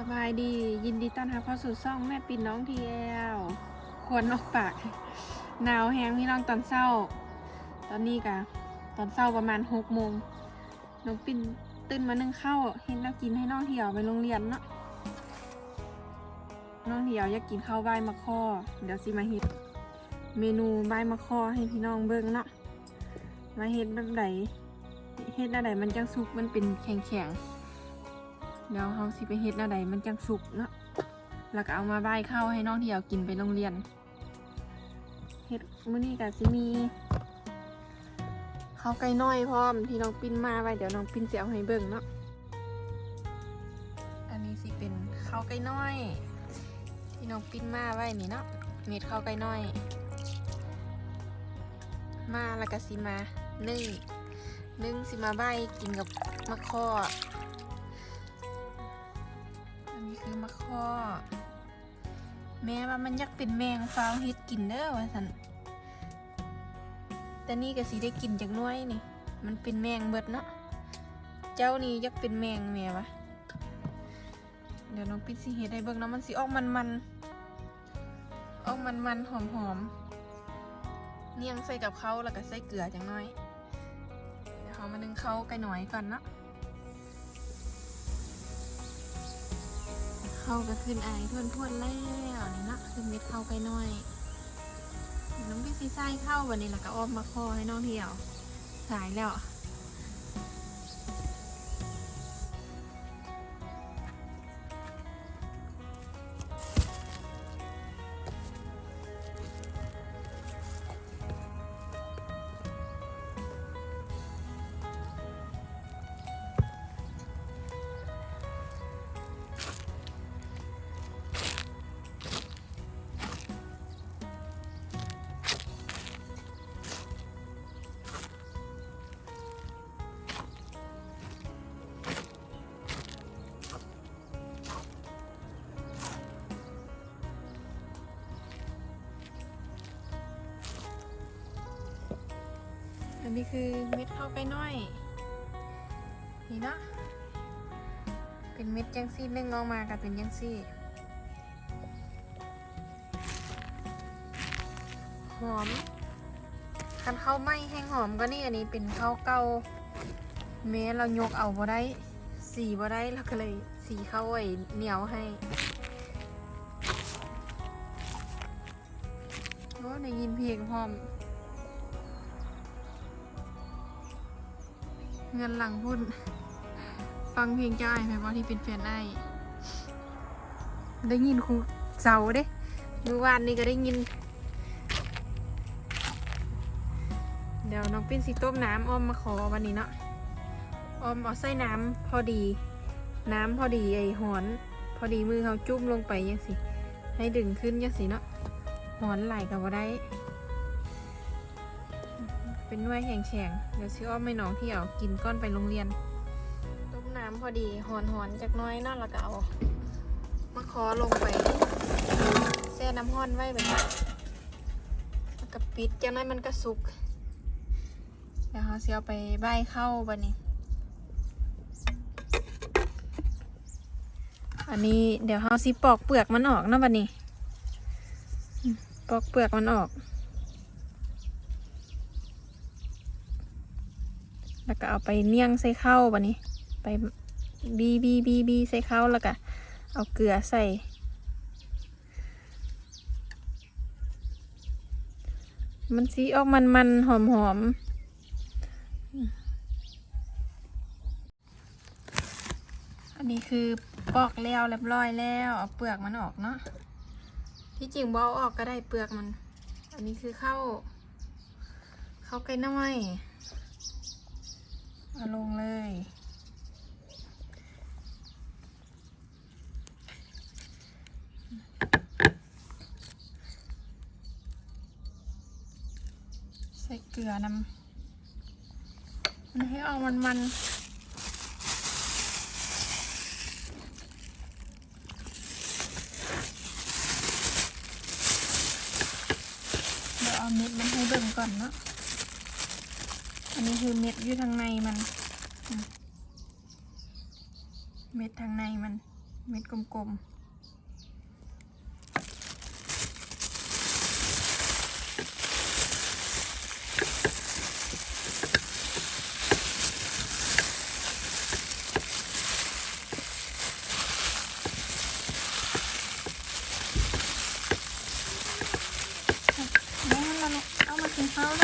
สบายดียินดีต้อนรับเข้าสู่ช่องแม่ปิ่นน้องทีแอลควรออกปากหนาวแฮงพี่น้องตอนเช้า ตอนนี้กะตอนเช้าประมาณหกโมงน้องปิ่นตื่นมานึ่งข้าวเห็นแล้วกินให้น้องเหี่ยวไปโรงเรียนเนาะน้องเหี่ยวอยากกินข้าวใบมะข้อเดี๋ยวสิมาเฮ็ดเมนูใบมะข้อให้พี่น้องเบิ่งเนาะมาเฮ็ดแบบไหนเฮ็ดอะไรมันจังสุกมันเป็นแข็งๆ เดี๋ยวเขาสิไปเฮ็ดอะไรมันจังสุกเนาะแล้วก็เอามาใบายข้าวให้น้องที่เอากินไปโรงเรียนเฮ็ดมื้อนี้ก็สิมีข้าวไก่น้อยพร้อมที่น้องปิ้นมาไว้เดี๋ยวน้องปิ้นสิเอาให้เบิ่งเนาะอันนี้สิเป็นข้าวไก่น้อย ที่น้องปิ้นมาไว้นี่เนาะเม็ดข้าวไก่น้อย มาแล้วก็สิมานึ่งนึ่งสิมาใบกินกับมะข้อ มะข้อแม่ว่ามันยากเป็นแมงฟ้าวเฮ็ดกินเด้อว่าสันแต่นี่ก็สิได้กินจากน้วยนี่ มันเป็นแมงเบิดเนาะเจ้านี่ยากเป็นแมงแม่วะเดี๋ยวน้องปิดสิเฮ็ดให้เบิ่งเนาะมันสิออกมันมันๆออกมันมันๆหอมหอมๆเนียงใส่กับเขาแล้วก็ใส่เกลือจังน้อย เดี๋ยวเขามานึ่งเขาไก่หน่อยก่อนเนาะ เข้าก็ขึ้นอายทวนทวนแล้วนี่นะคือเม็ดเข้าไปหน่อย น้องพี่ซีไส้เข้าวันนี้แล้วก็อ้อมมาคอให้น้องเที่ยว สายแล้ว นี้คือเม็ดข้าไปหน่อย นี่เนาะเป็นเม็ดจังซี่นึ่งออกมากับเป็นจังซี่หอมคันข้าวไหม้แห้งหอมก็นี่อันนี้เป็นข้าวเก่าแม้เรายกเอาบ่ได้ สีบ่ได้เราก็เลยสีข้าวไว้เหนียวให้โอ้ได้ยินเพลงพร้อม เงินหลังพุ่น ฟังเพลงเจ้าไอ้ไหมว่าที่เป็นแฟนไอ้ายได้ยินครูเสาเด้เมื่อวานนี้ก็ได้ยิน เดี๋ยวน้องปิ้นสิต้มน้ำอ้อมมาขอวันนี้เนาะอ้อมเอาใส่น้ำพอดี น้ำพอดีไอ้หอน พอดีมือเขาจุ่มลงไปยังสิ ให้ดึงขึ้นยังสิเนาะหอนไหลกับว่าได้ เป็นหน่วยแข็งๆเดี๋ยวชื่ออ้อมไม่น้องที่เอากินก้อนไปโรงเรียน ต้มน้ำพอดีหอนหอนๆจากน้อยน่าล้วก็เอามะขอลงไปแช่น้ำห้อนไว้แบบนี้แล้วก็ปิดจากนั้นมันก็สุก เดี๋ยวเขาเสียไปใบเข้าบันนี้ อันนี้เดี๋ยวเขาสิปอกเปลือกมันออกนาะบันนี้ ปอกเปลือกมันออก แล้วก็เอาไปเนี่ยงใส่ข้าวบันนี้ ไปบีบีบีบีใส่ข้าวแล้วก็เอาเกลือใส่ มันสีออกมันมันหอมหอมอันนี้คือปอกแล้วเรียบร้อยแล้วเอาเปลือกมันออกเนาะที่จริงบอออกก็ได้เปลือกมัน อันนี้คือข้าวข้าวไก่น้อย เอาลงเลย ใส่เกลือนำมันให้ออกมันมันๆเดี๋ยวเอาเม็ดมันให้เบิ่งก่อนเนาะ นนี้คือเม็ดอยู่ทางในมันอืมเม็ดทางในมัน เม็ดกลมๆแม่เราเนี่ยเอามากินข้าวด้ว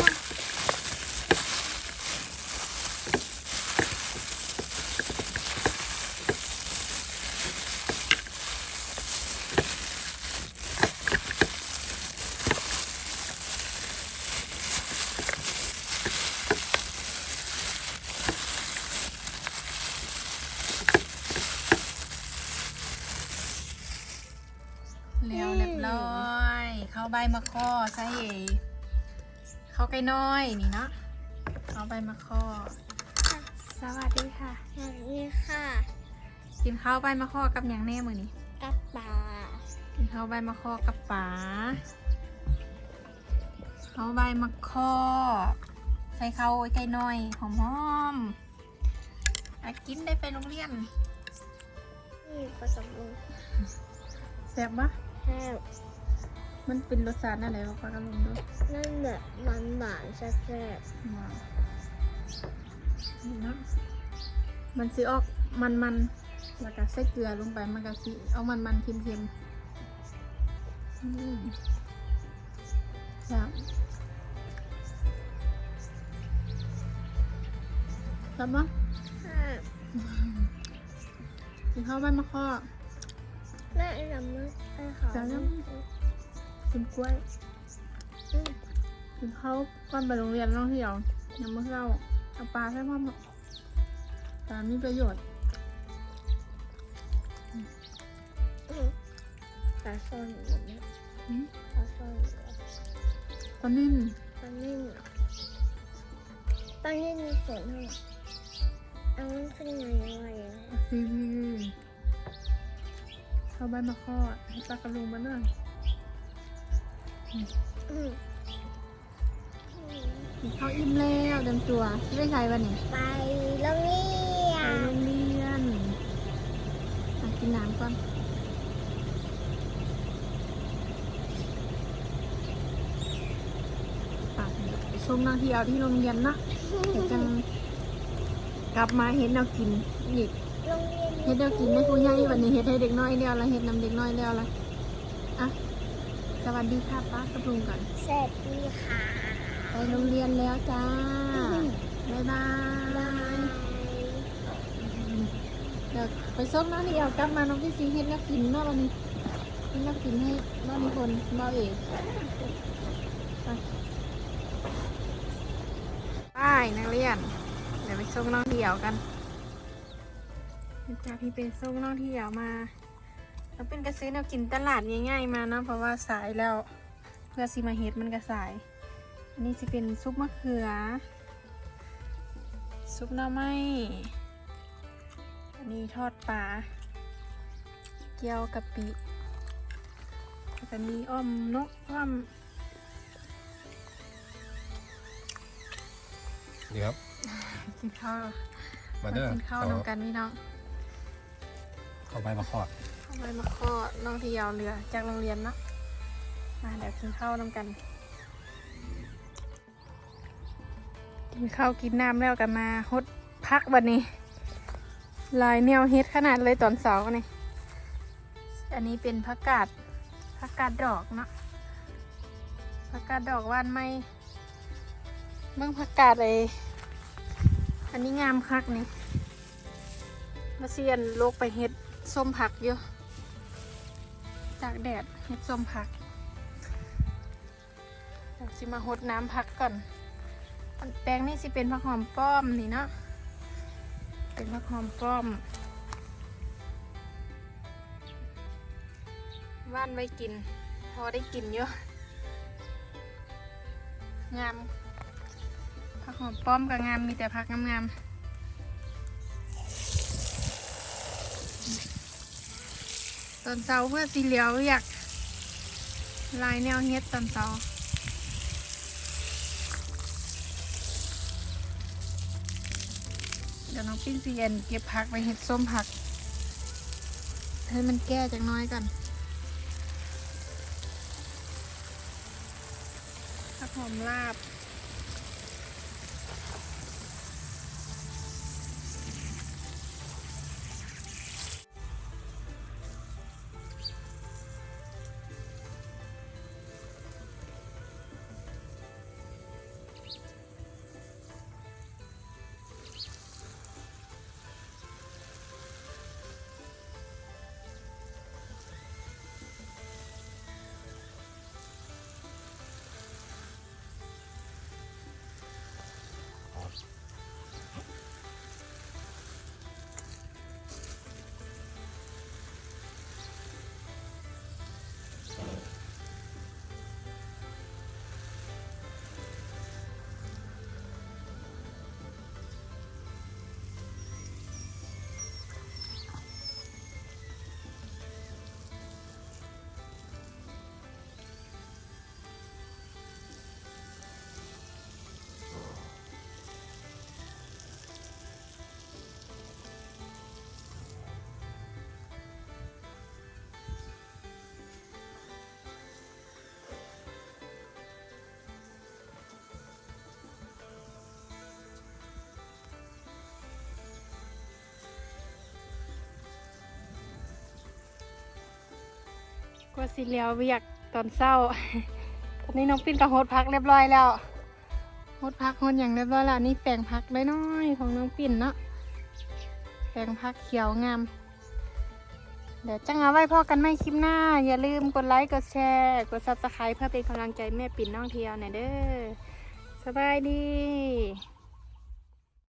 ยเร็วเรียบร้อย เข้าใบมะข้อใส่เข้าไก่น้อยนี่เนาะเข้าใบมะข้อ สวัสดีค่ะ สวัสดีค่ะ กินข้าวใบมะข้อกับหยังแน่มือนี้กับป่ากินข้าวใบมะข้อกับป๋าข้าวใบมะข้อ ใส่ข้าวไก่น้อยหอมๆอากินได้ไปโรงเรียนนี่ผสมลงแซ่บปะ แห้งมันเป็นรสชาติอะไรวะปลากระลงด้วยนั่นแบบหวานหวานๆแซ่บว้าวนี่เนาะมันสิออกมันมันๆแล้วก็ใส่เกลือลงไปมันก็สิเอามันมันๆเค็มเค็มๆอืมครับครับปะๆค่ะกินข้าวใบมะข้อ แม่ไอ้น้ำมันไอ้ขาวจะยังกินกล้วยอืมกินข้าวก่อนไปโรงเรียนน้องเที่ยวยังไม่เข้าเอาปลาใส่พ่อมปลามีประโยชน์อืมปลาซ่อนอยู่เนี่ยอืมปลาซ่อนอยู่ปลานิ่มปลานิ่มเหรอปลานิ่มมีขนเหรอเอามันขึ้นไงวะยังไงซีวี เข้าใบมะข้อให้ปลากระลุงมาหน่อยอืมอืมกินข้าวอิ่มแล้วเดิมตัวที่ได้ใช้วันนี้ไปโรงเรียไปนโรงเรียนอะกินน้ำก่อนปากไปชมนักเที่ยวที่โรงเรียนนะเดี๋ยวจังกลับมาเห็นเรากินอีก โรงเรียน เฮ็ดเดียวกินให้ผู้ใหญ่วันนี้เฮ็ดให้เด็กน้อยเดียวละเฮ็ดนำเด็กน้อยเดียวละอะสวัสดีค่ะป้ากระพุงก่อนเสร็จดีค่ะ ไปโรงเรียนแล้วจ้าบ๊ายบายบายเดี๋ยวไปส่งน้องนี่เอากลับมาน้องพี่ซีเฮ็ดแล้วกินเนาะวันนี้เฮ็ดแล้วกินให้น้องนิพนธ์บ่าวเอกไปไปนักเรียน เดี๋ยวไปส่งน้องเดี่ยวกัน จากที่เป็นส่งน้องเดี่ยวมาเราเป็นกระซื้อแนวกินตลาดง่ายๆมาเนาะเพราะว่าสายแล้วเพื่อซีมาเฮ็ดมันก็สาย อันนี้จะเป็นซุปมะเขือ ซุปหน่อไม้อันนี้ทอดปลาเกี๊ยวกะปิแล้วก็มีอ้อมนกอ้อมเดี๋ยวครับกินข้าวมาเด้อกินข้าวเขานำกันพี่น้อง เข้าไปมาคอดเอาไปมาข้อน้องที่ยาวเรือจากโรงเรียนเนาะมาเดี๋ยวกินข้าวนำกัน กินข้าวกินน้ำแล้วกันมาฮดพักวันนี้ ลายแนวเฮ็ดขนาดเลยตอนเสาร์นี่อันนี้เป็นผักกาดผักกาดดอกเนาะผักกาดดอกว่านไม่เมื่อผักกาดเลยอันนี้งามคักนี่มาเซียนโลกไปเฮ็ด ส้มผักอยู่จากแดดเฮ็ดส้มผักเดี๋ยวสิมาหดน้ำผักก่อนอันแปลงนี่สิเป็นผักหอมป้อมนี่เนาะเป็นผักหอมป้อมว่านไว้กิน พอได้กินเยอะงามผักหอมป้อมกับงามมีแต่ผักงามๆ ตอนเช้าเพื่อสีเหลียวอยากลายแนวเฮ็ดตอนเช้าเดี๋ยวน้องปิ้นเซียนเก็บผักไปเฮ็ดส้มผักให้มันแก้จากน้อยก่อนผักหอมลาบ ก็สิเลียวเวียกตอนเศร้า ตอนนี้น้องปิ้นก็โฮดพักเรียบร้อยแล้วโฮดพักโฮดอย่างเรียบร้อยแล้วนี่แปลงพักน้อยของน้องปิ้นเนาะแปลงพักเขียวงาม เดี๋ยวจังเอาไว้พ่อกันไม่คลิปหน้า อย่าลืมกดไลค์กดแชร์ กดซับสไครป์เพื่อเป็นกำลังใจแม่ปิ่นน้องเที่ยวหน่อยเด้อสบายดี